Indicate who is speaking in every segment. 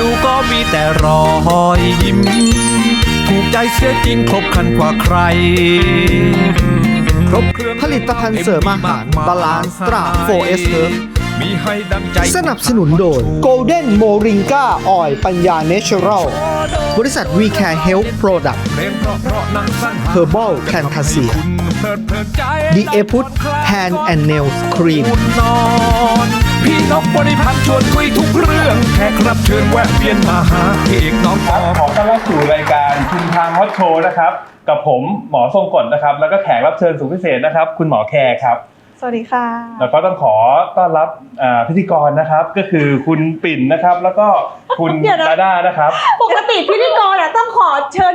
Speaker 1: ดูก็มีแต่รอยยิ้ม ถูกใจเสียจริงครบครันกว่าใคร ครบเครื่อง
Speaker 2: ผลิตภัณฑ์เสริมอาหาร Balance Stra 4S Herb
Speaker 1: มีให้ดังใจ
Speaker 2: สนับสนุนโดย Golden Moringa Oil ปัญญา Natural บริษัท We Care Health Product
Speaker 1: เพลงเพราะเพราะๆนั่งสรรหา
Speaker 2: Herbal Fantasia
Speaker 1: คุณเพลิดเพลินใจ
Speaker 2: The a p u t Hand and Nails Cream
Speaker 1: คุณนอน พี่นกบริพันธ์ชวนคุยทุกเรื่อง แขกรับเชิญแวะเวียนมาหาพี่เอกน้องออ
Speaker 3: ขอต้อนรับสู่รายการชุมทางฮอตโชว์นะครับ กับผมหมอทรงกฎนะครับ แล้วก็แขกรับเชิญสุดพิเศษนะครับ คุณหมอแคร์ครับ
Speaker 4: สวัสดีค่ะ
Speaker 3: แล้วก็ต้องขอต้อนรับอ่าพิธีกรนะครับ ก็คือคุณปิ่นนะครับ แล้วก็คุณ
Speaker 4: เดี๋ยวนะ
Speaker 3: ดาด้านะครับ
Speaker 4: ปกติพิธีกรอะต้องขอเชิญ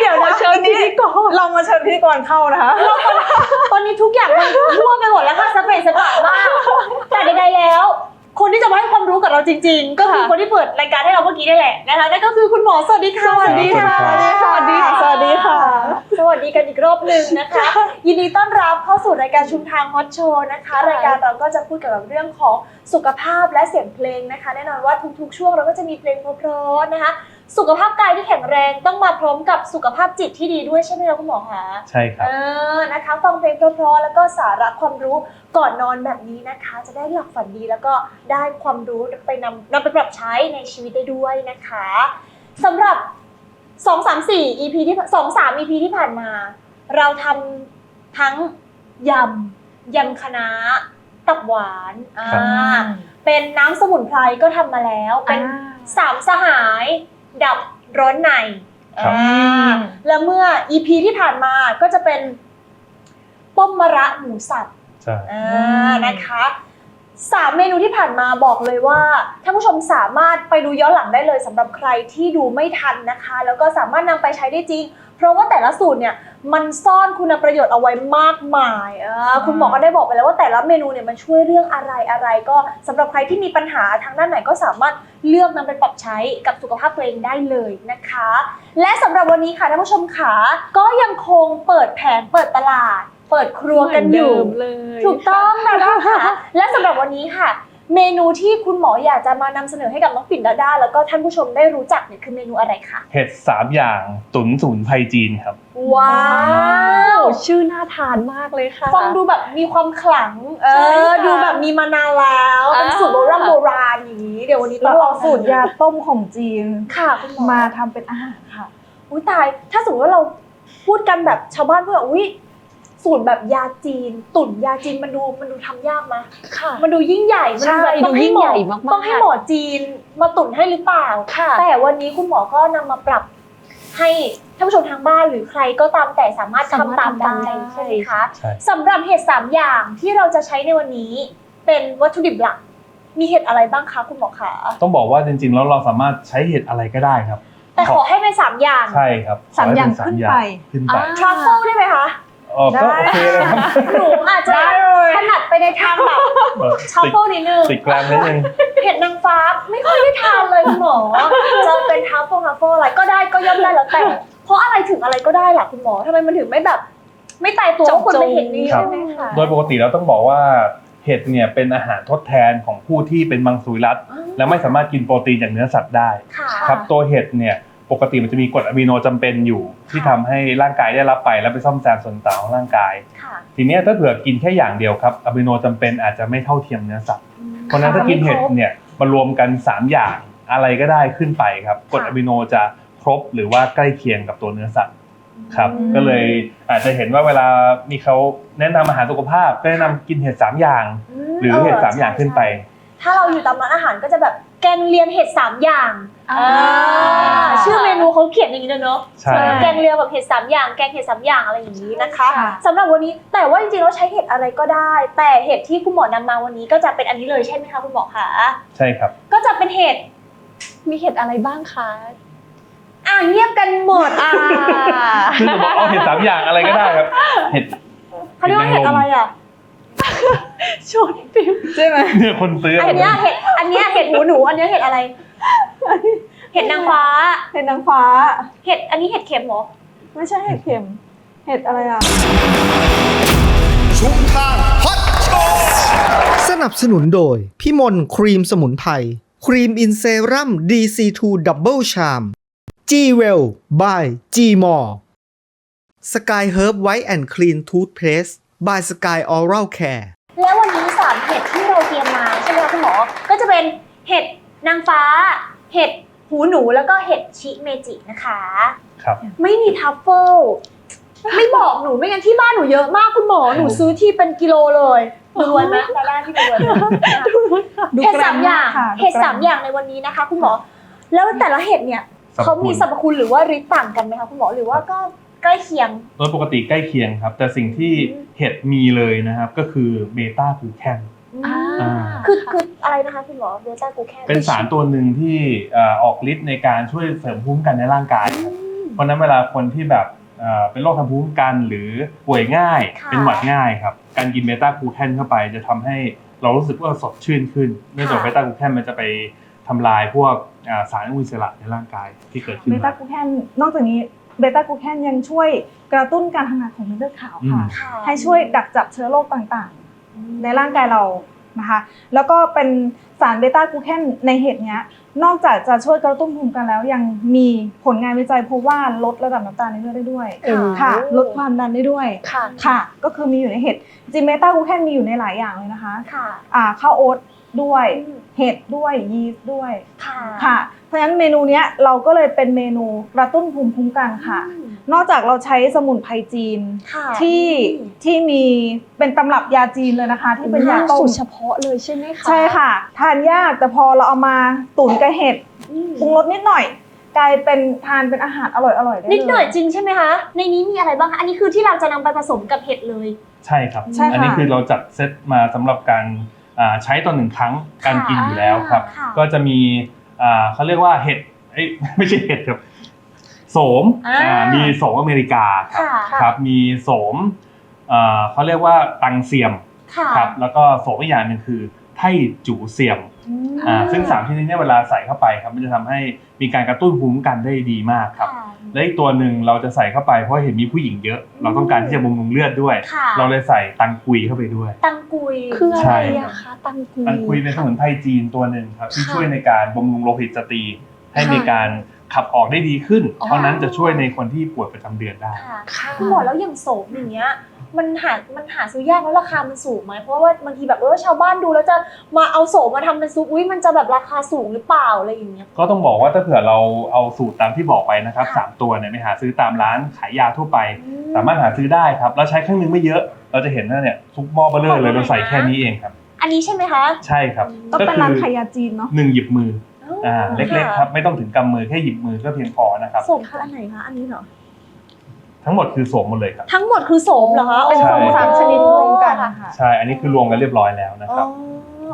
Speaker 4: เดี๋ยวนะเชิญพิธีกรเรามาเชิญพิธีกรเข้านะคะ
Speaker 5: ตอนนี้ทุกอย่างมันทั่วไปหมดแล้วค่ะสเปซสปะมากแต่ใดๆแล้ว คนที่จะมาให้ความรู้กับเราจริง ๆ ก็คือ
Speaker 4: ค่ะ
Speaker 5: คนที่เปิดรายการให้เราเมื่อกี้นี่แหละนะคะนั่นก็คือคุณหมอสวัสดีค่ะ
Speaker 3: สวัสดีค่ะ
Speaker 4: สวัสดีค่ะสวัสดีค่ะ
Speaker 5: สวัสดีกันอีกรอบหนึ่งนะคะ ยินดีต้อนรับเข้าสู่รายการชุมทางฮอตโชว์นะคะ รายการเราก็จะพูดเกี่ยวกับเรื่องของสุขภาพและเสียงเพลงนะคะ แน่นอนว่าทุกๆ ช่วงเราก็จะมีเพลงเพราะๆนะคะ สุขภาพกายที่แข็งแรงต้องมาพร้อมกับสุขภาพจิตที่ดีด้วยใช่ไหมคะคุณหมอคะ
Speaker 3: ใช่ครั
Speaker 5: เอบอนะคะฟังเพลงเพราะๆแล้วก็สาระความรู้ก่อนนอนแบบนี้นะคะ จะได้หลับฝันดีแล้วก็ได้ความรู้ไปนำนำไปปรับใช้ในชีวิตได้ด้วยนะคะสำหรับ 2 3 4 EP ที่2 3 EP ที่ผ่านมา เราทำทั้งยำยำคะน้าตับหวานอ่า
Speaker 3: ครับ
Speaker 5: เป็นน้ำสมุนไพรก็ทำมาแล้วเป็นสามสหาย ดับร้อนใน
Speaker 3: ครับ
Speaker 5: อ่าแล้วเมื่อ EP ที่ผ่านมาก็จะเป็นป้มมะระหมูสับ
Speaker 3: ใช่
Speaker 5: อ่านะคะ สามเมนูที่ผ่านมาบอกเลยว่าท่านผู้ชมสามารถไปดูย้อนหลังได้เลยสำหรับใครที่ดูไม่ทันนะคะ แล้วก็สามารถนำไปใช้ได้จริง เพราะว่าแต่ละสูตรเนี่ยมันซ่อนคุณประโยชน์เอาไว้มากมายเออคุณหมอก็ได้บอกไปแล้วว่าแต่ละเมนูเนี่ยมันช่วยเรื่องอะไรอะไรก็สำหรับใครที่มีปัญหาทางด้านไหนก็สามารถเลือกนำไปปรับใช้กับสุขภาพตัวเองได้เลยนะคะ และสำหรับวันนี้ค่ะท่านผู้ชมขาก็ยังคงเปิดแผงเปิดตลาด เปิดครัวกันอยู่
Speaker 4: เลย
Speaker 5: ถูกต้องนะคะและสำหรับวันนี้ค่ะ เมนูที่คุณหมออยากจะมานำเสนอให้กับน้องปิ่นดาด้าแล้วก็ท่านผู้ชมได้รู้จักเนี่ยคือเมนูอะไรคะ
Speaker 3: เห็ดสามอย่างตุ๋นสมุนไพรจีนครับ
Speaker 5: ว้าว
Speaker 4: ชื่อน่าทานมากเลยค่ะ
Speaker 5: ฟังดูแบบมีความขลัง เอ
Speaker 4: ใช่
Speaker 5: อ
Speaker 4: ค่ะ
Speaker 5: ดูแบบมีมานานแล้วเป็น
Speaker 4: อ่า
Speaker 5: สูตรโบราณโบราณอย่างนี้ เดี๋ยววันนี้ต้
Speaker 4: เรา
Speaker 5: องล
Speaker 4: เอา
Speaker 5: อง
Speaker 4: สูตรยาต้มของจีน
Speaker 5: ค่ะคุณหมอ
Speaker 4: มาทำเป็นอาหารค่ะ
Speaker 5: อุ้ยตาย ถ้าสมมติว่าเราพูดกันแบบชาวบ้านพูดแบบอุ้ย สูตรแบบยาจีน ตุ๋นยาจีนมันดูมันดูทำยากไหม
Speaker 4: ค่ะ
Speaker 5: มันดูยิ่งใหญ่มัน
Speaker 4: ใช่
Speaker 5: แบบต้องให้หม
Speaker 4: ดูยิ่งให
Speaker 5: อ
Speaker 4: ญ่มากๆ
Speaker 5: ต้องให้หมอจีนมาตุ๋นให้หรือเปล่า
Speaker 4: ค่ะ
Speaker 5: แต่วันนี้คุณหมอก็นำมาปรับให้ท่านผู้ชมทางบ้านหรือใครก็ตามแต่สามารถ
Speaker 4: สามารถ
Speaker 5: ทำตาม
Speaker 4: ทำตาม
Speaker 5: ได้
Speaker 4: ได้
Speaker 5: ใช่ไหมคะ
Speaker 3: ใช่
Speaker 5: สำหรับเห็ดสามอย่างที่เราจะใช้ในวันนี้เป็นวัตถุดิบหลัก มีเห็ดอะไรบ้างคะคุณหมอคะ
Speaker 3: ต้องบอกว่าจริงๆ แล้วเราสามารถใช้เห็ดอะไรก็ได้ครับ
Speaker 5: แต่ขอให้เป็นสามอย่าง
Speaker 3: ใช่ครับ
Speaker 4: สามอย่าง
Speaker 3: ขให้
Speaker 4: ขึ้น
Speaker 3: เป็
Speaker 4: ไป
Speaker 3: ขึ้นไป
Speaker 4: อ่า
Speaker 5: ทรัฟเฟิลได้ไหมคะ
Speaker 3: อ๋อก็โอเคเลยครับ
Speaker 5: หนูอาจจะ
Speaker 4: ได้เลย
Speaker 5: ถนัดไปในทางแบบ
Speaker 3: เออ
Speaker 5: ทรัฟ
Speaker 3: ติด
Speaker 5: เฟิลนิดนึง
Speaker 3: ติดแกรมนิดนึง
Speaker 5: เห็ดนางฟ้าไม่ค่อยได้ทานเลยคุณหมอจะเป็นทรัฟเฟิลทรัฟเฟิลอะไรก็ได้ก็ย่อมได้แล้วแต่ เพราะอะไรถึงอะไรก็ได้ล่ะคุณหมอทำไมมันถึงไม่แบบ ไม่ตายตัวว่าคนเป็นเห็ดนี้
Speaker 3: ครั
Speaker 5: ใช่
Speaker 3: บ
Speaker 5: ไหมคะ
Speaker 3: โดยปกติแล้วต้องบอกว่าเห็ดเนี่ยเป็นอาหารทดแทนของผู้ที่เป็นมังสวิรัตและไม่สามารถกินโปรตีนจากเนื้อสัตว์ได้
Speaker 5: ค่ะ
Speaker 3: ครับตัวเห็ดเนี่ย ปกติมันจะมีกรดอะมิโนจำเป็นอยู่ ที่ทำให้ร่างกายได้รับไปแล้วไปซ่อมแซมส่วนต่างของร่างกาย
Speaker 5: ค่ะ
Speaker 3: ทีเนี้ยถ้าเผื่อกินแค่อย่างเดียวครับอะมิโนจำเป็นอาจจะไม่เท่าเทียมเนื้อสัตว์เพราะฉะนั้นถ้ากินเห็ดเนี่ยมารวมกัน3อย่างอะไรก็ได้ขึ้นไปครับกรดอะมิโนจะครบหรือว่าใกล้เคียงกับตัวเนื้อสัตว์ ครับ
Speaker 5: อืม
Speaker 3: ก็เลยอาจจะเห็นว่าเวลามีเขาแนะนำอาหารสุขภาพก็แนะนำกินเห็ดสามอย่างหรือเห็ดสามอย่างขึ้นไป
Speaker 5: ถ้าเราอยู่ตามร้านอาหารก็จะแบบแกงเลียงเห็ดสามอย่าง
Speaker 4: อ่า
Speaker 5: อ่าชื่อเมนูเขาเขียนอย่างนี้เลยเนาะ
Speaker 3: ใช่
Speaker 5: แกงเลียงแบบเห็ดสามอย่างแกงเห็ดสามอย่างอะไรอย่างนี้นะคะ
Speaker 4: ค่ะ
Speaker 5: สำหรับวันนี้แต่ว่าจริงๆเราใช้เห็ดอะไรก็ได้ แต่เห็ดที่คุณหมอนำมาวันนี้ก็จะเป็นอันนี้เลยใช่ไหมคะคุณหมอคะ
Speaker 3: ใช่ครับ
Speaker 5: ก็จะเป็นเห็ด
Speaker 4: มีเห็ดอะไรบ้างคะ
Speaker 5: อ่าเงียบกันหมดอ่า
Speaker 3: คือจะบอกเอาเห็ดสามอย่างอะไรก็ได้ครับ เห็ด
Speaker 5: เขาเรียกว่าเห็ดอะไรอะ
Speaker 4: ชนปิวใช่ไหม
Speaker 3: เนี่ยคนซื้อ
Speaker 5: อันเนี้ยเห็ดอันเนี้ยเห็ดหูหนู อันเนี้ยเห็ดอะไร เห็ดนางฟ้า
Speaker 4: เห็ดนางฟ้า
Speaker 5: เห็ดอันนี้เห็ดเข็มเหรอ
Speaker 4: ไม่ใช่เห็ดเข็ม เห็ดอะไรอะ
Speaker 2: ชุมทางฮอตโชว์สนับสนุนโดย พี่มนครีมสมุนไพร ครีมอินเซรั่ม DC2 Double Charm G Well by G More Sky Herb White and Clean Toothpaste by Sky Oral Care
Speaker 5: แล้ววันนี้สามเห็ดที่เราเตรียมมาใช่ไหมคะคุณหมอ ก็จะเป็นเห็ดนางฟ้า เห็ดหูหนูแล้วก็เห็ดชิเมจินะคะ
Speaker 3: ครับ
Speaker 5: ไม่มีทัฟเฟิลไม่บอกหนูไม่งั้นที่บ้านหนูเยอะมากคุณหมอหนูซื้อที่เป็นกิโลเลยดูรวยไหมดาด้าที่รวยไหม
Speaker 4: ดู
Speaker 5: เห็ด
Speaker 4: แกร
Speaker 5: สามอย่าง
Speaker 4: ค่ะ
Speaker 5: เห็ด
Speaker 4: แกร
Speaker 5: สามอย่างในวันนี้นะคะ คุณหมอ แล้วแต่ละเห็ดเนี่ย
Speaker 3: สรรพคุณ
Speaker 5: เขามีสรรพคุณหรือว่าฤทธิ์ต่างกันไหมคะคุณหมอหรือว่าก็ ใกล้เคียง
Speaker 3: โดยปกติใกล้เคียงครับ แต่สิ่งที่เห็ดมีเลยนะครับก็คือเบต้ากูแคน
Speaker 5: อ่า
Speaker 3: อ่า
Speaker 5: คือคืออะไรนะคะคุณหมอเบต้ากูแคน
Speaker 3: เป็นสารตัวหนึ่งที่เอ่อออกฤทธิ์ในการช่วยเสริมภูมิคุ้มกันในร่างกายครับเพราะฉะนั้นเวลาคนที่แบบเอ่อเป็นโรคทางภูมิคุ้มกันหรือป่วยง่ายเป็นหวัดง่ายครับการกินเบต้ากลูแคนเข้าไป จะทำให้เรารู้สึกว่าสดชื่นขึ้นเนื่องจากเบต้ากลูแคนมันจะไปทำลายพวกอ่าสารอนุมูลอิสระในร่างกายที่เกิดขึ้น
Speaker 4: เบต้า
Speaker 3: มา
Speaker 4: กูแคนนอกจากนี้ เบต้ากูแคนยังช่วยกระตุ้นการทำงานของเม็ดเลือดขาวค่ะ
Speaker 3: อืม
Speaker 5: ค่ะ
Speaker 4: ให้ช่วยดักจับเชื้อโรคต่างๆ ในร่างกายเรานะคะ แล้วก็เป็นสารเบต้ากลูแคนในเห็ดเนี้ย นอกจากจะช่วยกระตุ้นภูมิคุ้มกันแล้ว ยังมีผลงานวิจัยพบว่าลดระดับน้ำตาลในเลือดได้ด้วย
Speaker 5: ค่ะ
Speaker 4: ค่ะ ลดความดันได้ด้วย
Speaker 5: ค่ะ
Speaker 4: ค่ะ ก็คือมีอยู่ในเห็ดจริงเบต้ากลูแคนมีอยู่ในหลายอย่างเลยนะคะ
Speaker 5: ค่ะ
Speaker 4: อ่าข้าวโอ๊ต ด้วย
Speaker 5: อืม
Speaker 4: เห็ดด้วยยีสต์ด้วย
Speaker 5: ค่ะ
Speaker 4: ค่ะ เพราะฉะนั้นเมนูเนี้ยเราก็เลยเป็นเมนูกระตุ้นภูมิคุ้มกันค่ะ
Speaker 5: อืม
Speaker 4: นอกจากเราใช้สมุนไพรจีน
Speaker 5: ค่ะ
Speaker 4: ที่ที่มีเป็นตำรับยาจีนเลยนะคะ ที่เป็นยาต้
Speaker 5: สู
Speaker 4: ม
Speaker 5: ตรเฉพาะเลยใช่ไหมคะ
Speaker 4: ใช่ค่ะ ทานยากแต่พอเราเอามาตุ๋นกับเห็ด
Speaker 5: อืม
Speaker 4: ปรุงรสนิดหน่อย กลายเป็นทานเป็นอาหารอร่อยๆได้เลย
Speaker 5: นิดหน่อยจริงใช่ไหมคะ ในนี้มีอะไรบ้างคะ อันนี้คือที่เราจะนำไปผสมกับเห็ดเลย
Speaker 3: ใช่ครับ
Speaker 4: ใช่ค่ะ
Speaker 3: อันี้คือเราจัดเซตมาสำหรับการอ่า ใช้ต่อหนึ่งครั้งการกินอยู่แล้วครับ
Speaker 5: ค่ะ
Speaker 3: ก็จะมีอ่าเขาเรียกว่าเห็ดเอ้ยไม่ใช่เห็ดครับโสม
Speaker 5: อ่า
Speaker 3: อ่ามีโสมอเมริกาครับ
Speaker 5: ค่ะ
Speaker 3: ครับ มีโสมอ่าเขาเรียกว่าตังเซียม
Speaker 5: ค่ะ
Speaker 3: ครับแล้วก็โสมอีกอย่างหนึ่งคือไทจูเซียม
Speaker 5: อืม
Speaker 3: อ่าซึ่งสามชนิดเนี้เวลาใส่เข้าไปครับมันจะทำให้มีการกระตุ้นภูมิคุ้มกันได้ดีมากครับ
Speaker 5: ค่ะ
Speaker 3: และอีกตัวหนึ่งเราจะใส่เข้าไปเพราะเห็นมีผู้หญิงเยอะ เราต้องการที่จะบำรุงเลือดด้วย
Speaker 5: ค่ะ
Speaker 3: เราเลยใส่ตังกุยเข้าไปด้วย
Speaker 5: ตังกุย
Speaker 6: คืออะ
Speaker 3: ใช่
Speaker 6: ไร
Speaker 3: ครับ
Speaker 6: อะคะตังกุ
Speaker 3: ตังกุยเป็นสมุนไพรจีนตัวหนึ่งครับที่
Speaker 5: ค่ะ
Speaker 3: ช่วยในการบำรุงโลหิตสตรีให้
Speaker 5: ค่ะ
Speaker 3: มีการขับออกได้ดีขึ้น
Speaker 5: อ๋อ
Speaker 3: เท่านั้นจะช่วยในคนที่ป่วยประจำเดือนได้
Speaker 5: ค่ะ
Speaker 6: ค่ะ
Speaker 5: คุณหมอแล้วอย่างโสมอย่างเงี้ย มันหา มันหาซื้อยากแล้วราคามันสูงไหมเพราะว่าบางทีแบบเออชาวบ้านดูแล้วจะมาเอาโสมมาทำเป็นซุปอุ้ยมันจะแบบราคาสูงหรือเปล่าอะไรอย่างเงี้ย
Speaker 3: ก็ต้องบอกว่าถ้าเผื่อเราเอาสูตรตามที่บอกไปนะครับ
Speaker 5: ค่ะ
Speaker 3: สามตัวเนี่ยไปหาซื้อตามร้านขายยาทั่วไป
Speaker 5: อื
Speaker 3: สามารถหาซื้อได้ครับแล้วใช้เครื่องนึงไม่เยอะเราจะเห็นว่าเนี่ยซุปหม้อเบลเลอร์เลยเราใส่แค่นี้เองครับ
Speaker 5: อันนี้ใช่ไหมคะ
Speaker 3: ใช่ครับ
Speaker 4: ต้องเป็นร้านขายยาจีนเนาะ
Speaker 3: หนึ่งหยิบมืออ่า
Speaker 5: อ๋อ
Speaker 3: เล็กๆครับไม่ต้องถึงกำมือแค่หยิบมือก็เพียงพอนะครับ
Speaker 5: โสมคืออันไหนคะ อันนี้เหรอ
Speaker 3: ทั้งหมดคือโสมหมดเลยครับ
Speaker 5: ทั้งหมดคือโสมเหรอคะ
Speaker 4: เป็น
Speaker 3: ใช่
Speaker 4: โสมสามชนิดรวมกันค่ะ
Speaker 3: ใช่อันนี้คือรวมกันเรียบร้อยแล้วนะค
Speaker 5: อ๋อ
Speaker 3: รับ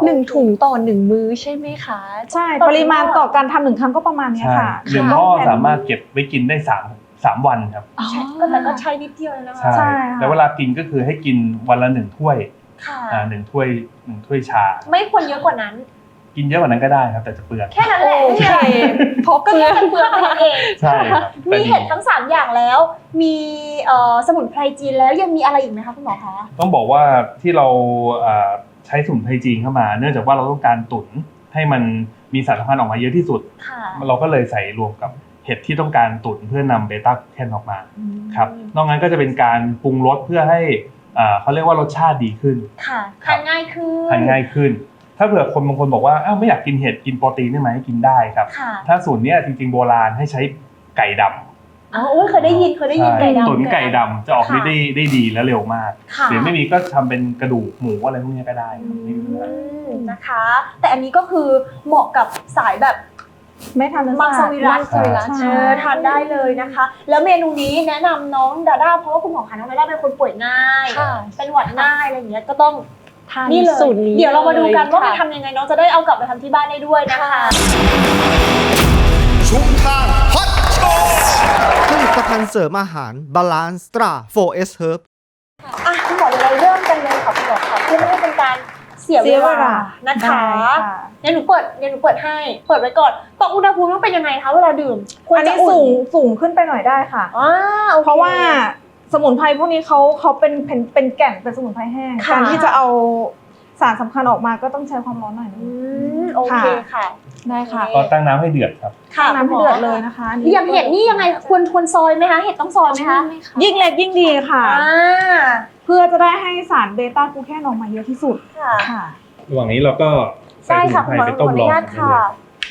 Speaker 6: หนึ่งถุงต่อหนึ่งมื้อใช่ไหมคะ
Speaker 4: ใช่ ปริมาณต่อการทำหนึ่งครั้งก็ประมาณเนี้ย
Speaker 3: ใช่
Speaker 4: ค่ะ
Speaker 3: หนึ่งหม้อสามารถเก็บไว้กินได้สามสามวันครับ
Speaker 6: อ๋อ
Speaker 5: ใช่ก็แต่ก็ใช้นิดเดียวเลยนะคะ
Speaker 3: ใช่
Speaker 4: ใช่ค่ะ
Speaker 3: แล้วเวลากินก็คือให้กินวันละหนึ่งถ้วย
Speaker 5: ค่ะ
Speaker 3: อ่าหนึ่งถ้วยหนึ่งถ้วยชา
Speaker 5: ไม่ควรเยอะกว่านั้น
Speaker 3: กินเยอะกว่านั้นก็ได้ครับ แต่จะเปลือง
Speaker 5: แค่นั้นแหละ
Speaker 6: โอ
Speaker 5: ไม่มี
Speaker 6: เค
Speaker 5: อะไร
Speaker 6: เพราะ
Speaker 5: ก็
Speaker 6: เปลื
Speaker 5: แค่
Speaker 6: อก
Speaker 5: จะเปลืองเท่านั้นเอง
Speaker 3: ใช่ครับ
Speaker 5: มีเห็ดทั้ง 3 อย่างแล้ว มีเอ่อสมุนไพรจีนแล้วยังมีอะไรอีกไหมคะคุณหมอคะ
Speaker 3: ต้องบอกว่าที่เราอ่าใช้สมุนไพรจีนเข้ามา เนื่องจากว่าเราต้องการตุ๋นให้มันมีสารสัมพันธ์ออกมาเยอะที่สุด
Speaker 5: ค่ะ
Speaker 3: เราก็เลยใส่รวมกับเห็ดที่ต้องการตุ๋นเพื่อนำเบต้าแคนออกมาครับนอกนั้นก็จะเป็นการปรุงรสเพื่อให้อ่าเขาเรียกว่ารสชาติดีขึ้น
Speaker 5: ค่ะทานง่ายขึ้น
Speaker 3: ทานง่ายขึ้น ถ้าเผื่อคนบางคนบอกว่าอ้าวไม่อยากกินเห็ดกินโปรตีนได้ไหมกินได้ครับ
Speaker 5: ค่ะ
Speaker 3: ถ้าสูตรเนี้ยจริงๆโบราณให้ใช้ไก่ดำ
Speaker 5: อ๋อโอ้ยเคยได้ยินเคยได้ยิน
Speaker 3: ใช่
Speaker 5: ไก่ดำ
Speaker 3: ตุ๋นไก่ดำจะออกฤทธิ์ได้ได้ดีและเร็วมาก
Speaker 5: ค่ะ
Speaker 3: หรือไม่มีก็ทำเป็นกระดูกหมูอะไรพวกเนี้ยก็ได้ครับไม่มีปัญหา
Speaker 5: อืมนะคะ แต่อันนี้ก็คือเหมาะกับสายแบบ
Speaker 4: ไม่ทานเนื้อ
Speaker 5: มังส
Speaker 4: สัตว์
Speaker 5: วิรัต
Speaker 6: มังสวิรัติ
Speaker 5: เออทานได้เลยนะคะ แล้วเมนูนี้แนะนำน้องดาด้าเพราะว่าคุณหมอคะน้องดาด้าเป็นคนป่วยง่าย
Speaker 6: ค่ะ
Speaker 5: เป็นหวัดง่ายอะไรอย่างเงี้ยก็ต้อง
Speaker 6: ทาน
Speaker 5: นี่เลย
Speaker 6: สูตรนี้
Speaker 5: เดี๋ยวเรามาดูกันว่ามัน
Speaker 6: ค่ะ
Speaker 5: ทำยังไงน้องจะได้เอากลับไปทำที่บ้านได้ด้วยนะคะ
Speaker 2: ชุมทางฮอตโชว์ผลิตภัณฑ์เสริมอาหารบาลานซ์ตรา 4S Herb
Speaker 5: อะคุณหมอเดี๋ยวเราเริ่มกันเลยค่ะคุณหมอค่ะเพื่อไม่ให้เป็นการเสีย
Speaker 4: เสีย
Speaker 5: เว
Speaker 4: เว
Speaker 5: ลา
Speaker 4: ลา
Speaker 5: นะคะ
Speaker 4: ได้ค่ะ
Speaker 5: เดี๋ยวหนูเปิดเดี๋ยวหนูเปิดให้ เปิดไว้ก่อนปรับอุณหภูมิต้องเป็นยังไงคะเวลาดื่มควร
Speaker 4: อัน
Speaker 5: จะ
Speaker 4: นี้
Speaker 5: อุ่น
Speaker 4: สูงสูงขึ้นไปหน่อยได้ค่ะ
Speaker 5: อ่าโอค
Speaker 4: เพราะว่า สมุนไพรพวกนี้เขาเขาเป็นเป็นเป็นแก่นเป็นสมุนไพรแห้ง
Speaker 5: ค่ะ
Speaker 4: การที่จะเอาสารสำคัญออกมาก็ต้องใช้ความร้อนหน่อยนึ
Speaker 5: อื
Speaker 4: ง
Speaker 5: มโอเคค่ะ
Speaker 4: ได้ค่ะ
Speaker 3: ก็ตั้งน้ำให้เดือดครับ
Speaker 5: ค่ะ
Speaker 4: น้ำให้เดือดเลยนะคะนนี้
Speaker 5: อย่างเห็ดนี่ยังไงควรควรซอยไหมคะ เห็ดต้องซอยไหมคะ
Speaker 4: ยิ่งเล็กยิ่งดีค่ะ
Speaker 5: อ่า
Speaker 4: เพื่อจะได้ให้สารเบต้ากลูแคนออกมาเยอะที่สุด
Speaker 5: ค่ะ
Speaker 4: ค่ะ
Speaker 3: ระหว่างนี้เราก็ใส่
Speaker 5: ได้
Speaker 3: สมุ
Speaker 5: ค่ะ
Speaker 3: น
Speaker 5: คุณ
Speaker 3: ไพร
Speaker 5: หมอ
Speaker 3: ไป
Speaker 5: ขอ
Speaker 3: ต้ม
Speaker 5: อ
Speaker 3: ร
Speaker 5: นุ
Speaker 3: อ
Speaker 5: ญาตค่ะ